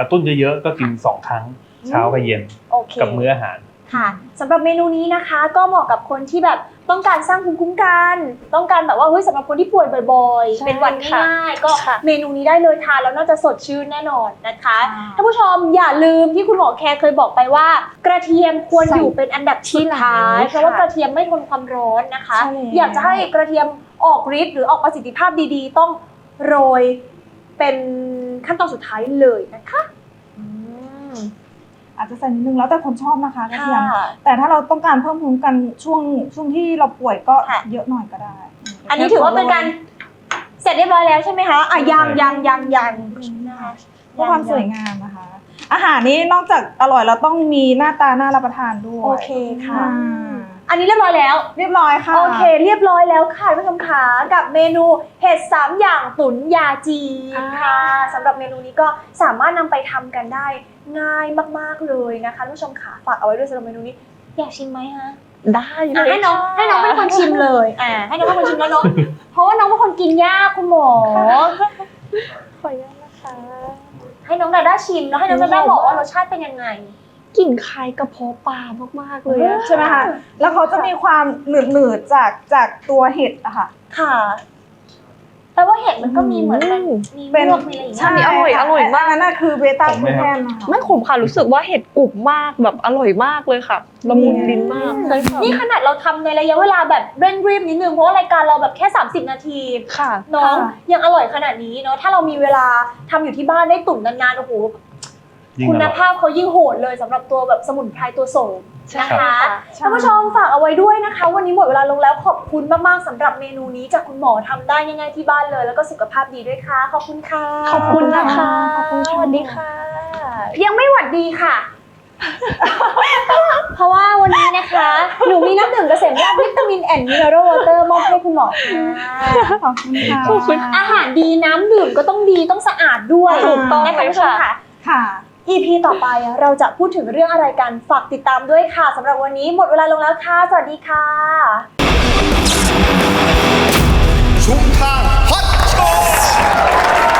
Speaker 3: กระตุ้นเยอะๆ ก็กิน 2 ครั้งเช้ากับเย็น
Speaker 5: โอเค
Speaker 3: กับมื้ออาหาร
Speaker 5: ค่ะสำหรับเมนูนี้นะคะ ก็เหมาะกับคนที่แบบต้องการสร้างภูมิคุ้มกัน ต้องการแบบว่าเฮ้ยสำหรับคนที่ป่วยบ่อย
Speaker 6: ใช่
Speaker 5: ๆเป็นหวัด
Speaker 6: ค่ะ
Speaker 5: ง่ายๆก็
Speaker 6: ค่ะ
Speaker 5: เมนูนี้ได้เลยทานแล้วน่าจะสดชื่นแน่นอนนะคะ
Speaker 4: ค่ะ
Speaker 5: ท่านผู้ชมอย่าลืมที่คุณหมอแคร์เคยบอกไปว่า กระเทียมควรอยู่เป็นอันดับสุดท้าย
Speaker 6: ที่หลัง
Speaker 5: เพราะว่ากระเทียมไม่ทนความร้อนนะคะ
Speaker 4: ใช่แล้ว
Speaker 5: อยากจะให้กระเทียมออกฤทธิ์หรือออกประสิทธิภาพดีๆ ต้องโรยเป็น ขั้นตอนสุดท้ายเลยนะคะอืม
Speaker 4: อาจจะใส่นิดนึงแล้วแต่คนชอบนะคะกระเทียม
Speaker 5: ค่ะ
Speaker 4: แต่ถ้าเราต้องการเพิ่มภูมิคุ้มกันช่วงช่วงที่เราป่วยก็
Speaker 5: ค่ะ
Speaker 4: เยอะหน่อยก็ได้
Speaker 5: อันนี้ถือว่าเป็นการเสร็จเรียบร้อยแล้วใช่ไหมคะอะยังยังยังยังนะคะ
Speaker 4: เพื่อความสวยงามนะคะ อาหารนี้นอกจากอร่อยเราต้องมีหน้าตาน่ารับประทานด้วย
Speaker 5: โอเคค่ะ
Speaker 4: อ่า
Speaker 5: อันนี้เรียบร้อยแล้ว
Speaker 4: เรียบร้อยค่ะ
Speaker 5: โอเค เรียบร้อยแล้วค่ะท่านผู้ชมขากับเมนูเห็ดสามอย่างตุ๋นยาจีนค่ะสำหรับเมนูนี้ก็สามารถนำไปทำกันได้ง่ายมากๆเลยนะคะท่านผู้ชมขาฝากเอาไว้ด้วยสำหรับเมนูนี้อยากชิมไหมฮะ
Speaker 6: ได้เล
Speaker 5: อะ
Speaker 6: ย
Speaker 5: ให้น้อง
Speaker 6: ค่ะ
Speaker 5: ให้น้องเป็นคนชิมเลยอ่าให้น้องเป็นคนชิมแล้วเนาะเพราะว่าน้องเป็นคนกินยากคุณหมอ
Speaker 6: ขออนุญาตนะคะ
Speaker 5: ให้น้องดาด้าชิมแล้วให้น้องดาด้าบอกว่ารสชาติเป็นยังไง
Speaker 6: กลิ่นคล้ายกระเพาะปลามากๆเลยอะ
Speaker 4: ใช่ไหมคะแล้วเขาจะมีความหนืดหนืดๆจากจากตัวเห็ดอะค่ะ
Speaker 5: ค่ะแปลว่าเห็ดมันก็มีเหมือนมันมี
Speaker 4: เป็น
Speaker 5: พวกมีอะไรอย่างเงี้ย
Speaker 6: ใช่อร่อย
Speaker 4: ค่ะ
Speaker 6: อร่อยมาก
Speaker 4: นนั้นน่ะคือเบต้า
Speaker 3: ผม
Speaker 4: ก
Speaker 3: ไหม
Speaker 4: ลู
Speaker 3: ครับ
Speaker 4: แคนนะคะ
Speaker 6: ไม่ขมค่ะรู้สึกว่าเห็ดกรุบมากแบบอร่อยมากเลยค่ะละมุนลิ้นมากใช่ค่ะ
Speaker 5: นี่ขนาดเราทำในระยะเวลาแบบเร่งรีบนิดนึงเพราะว่ารายการเราแบบแค่ 30 นาที
Speaker 6: ค่ะ
Speaker 5: น้องยังอร่อยขนาดนี้เนาะถ้าเรามีเวลาทำอยู่ที่บ้านได้ตุ๋นนานๆโอ้โห
Speaker 3: ยิ่ง
Speaker 5: คุ
Speaker 3: อ
Speaker 5: ณ
Speaker 3: ร่อย
Speaker 5: ภาพเขายิ่งโหดเลยสำหรับตัวแบบสมุนไพรตัวโสม
Speaker 6: ใช่
Speaker 5: นะ
Speaker 6: ค่ะ
Speaker 5: คะท่านผู้ชมฝากเอาไว้ด้วยนะคะ วันนี้หมดเวลาลงแล้วขอบคุณมากๆสำหรับเมนูนี้จากคุณหมอทำได้ง่ายๆที่บ้านเลย แล้วก็สุขภาพดีด้วยค่ะ ขอบคุณค่ะ
Speaker 6: ขอบคุณนะคะ
Speaker 4: ขอบคุณค่ะ
Speaker 6: สวัสดีค่ะ
Speaker 5: ยังไม่หวัดดีค่ะ เพราะว่าวันนี้นะคะ หนูมีน้ำดื่มเกษมราชวิตามินแอนด์มิเนอรัลวอเตอร์มอบให้คุณหมอค่ะ
Speaker 4: ขอบคุณค่ะ
Speaker 6: ขอบคุณ
Speaker 5: อาหารดีน้ำดื่มก็ต้องดีต้องสะอาดด้วย
Speaker 6: ถูกต้อง
Speaker 5: นะคะ
Speaker 6: เลย
Speaker 5: คุณผู้ชม
Speaker 6: ค่ะ
Speaker 5: ค่ะ
Speaker 4: ค่ะ
Speaker 5: EP ต่อไปเราจะพูดถึงเรื่องอะไรกัน ฝากติดตามด้วยค่ะสำหรับวันนี้หมดเวลาลงแล้วค่ะ สวัสดีค่ะ ชุมทางฮอตโชว์